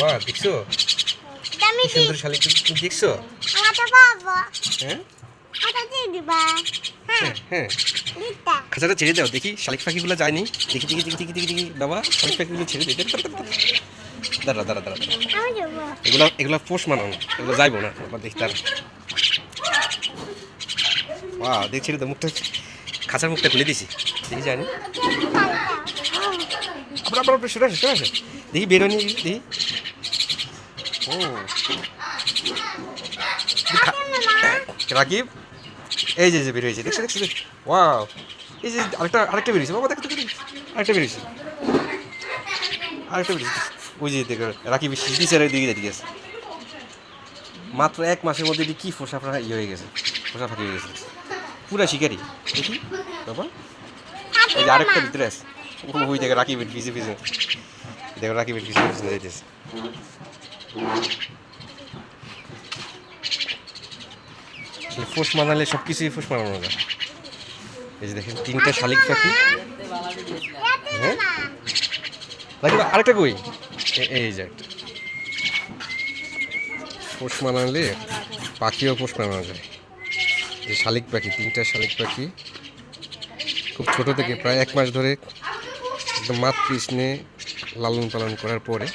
বাবা দেখছ? কি সুন্দর শালিক তুমি দেখছ? হ্যাঁ? হ্যাঁ হ্যাঁ খাঁচাটা ছেড়ে দাও দেখি শালিক পাখিগুলো যায়নি। দেখি দেখি দেখি দেখি দেখি দেখি। বাবা শালিক পাখিগুলো ছেড়ে দিই দাঁড়া দাঁড়া দাঁড়া। এগুলো এগুলো পোষ মানানো এগুলো যাইবো না আবার দেখি তার বা দেখছি তো মুখটা খাঁচার মুখটা খুলে দিছি। দেখি জানি। আবার আবার আবার সরে আসে। দেখি বেরোনি দেখি। রাকিব এই যে যে বেরিয়েছে দেখছ দেখছ ওয়াও এই যে, আরেকটা আরেকটা বেরিয়েছে বাবা, দেখো। আরেকটা বেরিয়েছে আরেকটা বেরিয়েছে ওই যে, দেখো রাকিব মাত্র এক মাসের মধ্যে এটি কি ফোসা ফোসা ইয়ে হয়ে গেছে। ফোসা ফাঁকি হয়ে গেছে। পুরা শিকারি। দেখি। বাবা। এই যে আরেকটা ভিতরে আছে। ওই দেখো রাকিবের পিছে পিছে। দেখো রাকিবের পিছনে যাইতেছে। আসলে ফোস মানালে সব কিছুই ফোস মানানো যায়। এই যে দেখেন, তিনটা শালিক পাখি। হ্যাঁ? আরেকটা কই? এই যে একটা। পোষ মানালে পাখিও পোষ মানানো যায়। যে শালিক পাখি, তিনটা শালিক পাখি। খুব ছোট থেকে প্রায় এক মাস ধরে একদম মাতৃ স্নে লালন পালন করার পরে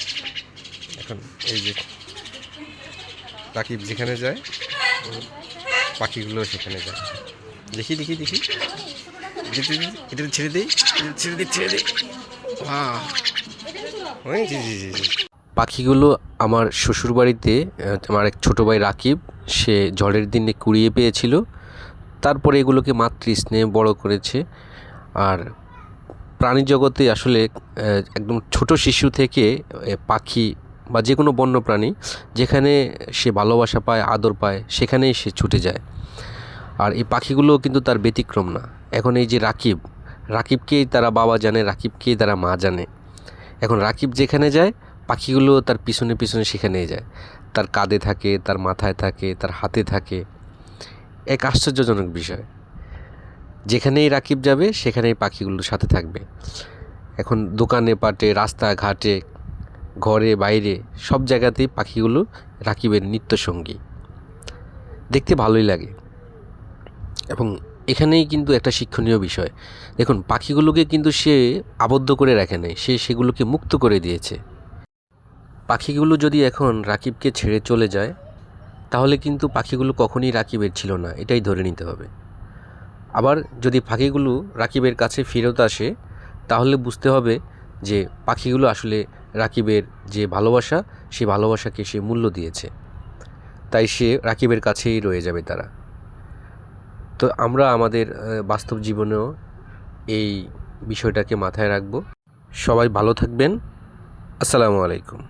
এখন এই যে রাকিব যেখানে যায়, পাখিগুলো সেখানে যায়। দেখি দেখি দেখি। এটা ছেড়ে দিই ছেড়ে দিই ছেড়ে দিই। ওই, জি জি জি জি। পাখিগুলো আমার শ্বশুরবাড়িতে আমার এক ছোটো ভাই রাকিব, সে ঝড়ের দিনে কুড়িয়ে পেয়েছিল। তারপরে এগুলোকে মাতৃ স্নেহে বড় করেছে। আর প্রাণী জগতে আসলে একদম ছোট শিশু থেকে পাখি বা যে কোনো বন্য প্রাণী যেখানে সে ভালোবাসা পায়, আদর পায়, সেখানেই সে ছুটে যায়। আর এই পাখিগুলো কিন্তু তার ব্যতিক্রম না। এখন এই যে রাকিব, রাকিবকেই তারা বাবা জানে, রাকিবকেই তারা মা জানে। এখন রাকিব যেখানে যায়, পাখিগুলো তার পিছনে পিছনে সেখানেই যায়। তার কাঁধে থাকে, তার মাথায় থাকে, তার হাতে থাকে। এক আশ্চর্যজনক বিষয়। যেখানেই রাকিব যাবে, সেখানেই পাখিগুলোর সাথে থাকবে। এখন দোকানে, পাটে, রাস্তাঘাটে ঘরে, বাইরে, সব জায়গাতেই পাখিগুলো রাকিবের নিত্যসঙ্গী। দেখতে ভালোই লাগে। এবং এখানেই কিন্তু একটা শিক্ষণীয় বিষয়। দেখুন, পাখিগুলোকে কিন্তু সে আবদ্ধ করে রাখে নাই, সে সেগুলোকে মুক্ত করে দিয়েছে। পাখিগুলো যদি এখন রাকিবকে ছেড়ে চলে যায়, তাহলে কিন্তু পাখিগুলো কখনই রাকিবের ছিল না, এটাই ধরে নিতে হবে। আবার যদি পাখিগুলো রাকিবের কাছে ফেরত আসে, তাহলে বুঝতে হবে যে পাখিগুলো আসলে রাকিবের যে ভালোবাসা, সে ভালোবাসাকে সে মূল্য দিয়েছে। তাই সে রাকিবের কাছেই রয়ে যাবে তারা। তো আমরা আমাদের বাস্তব জীবনেও এই বিষয়টাকে মাথায় রাখব। সবাই ভালো থাকবেন। আসসালামু আলাইকুম।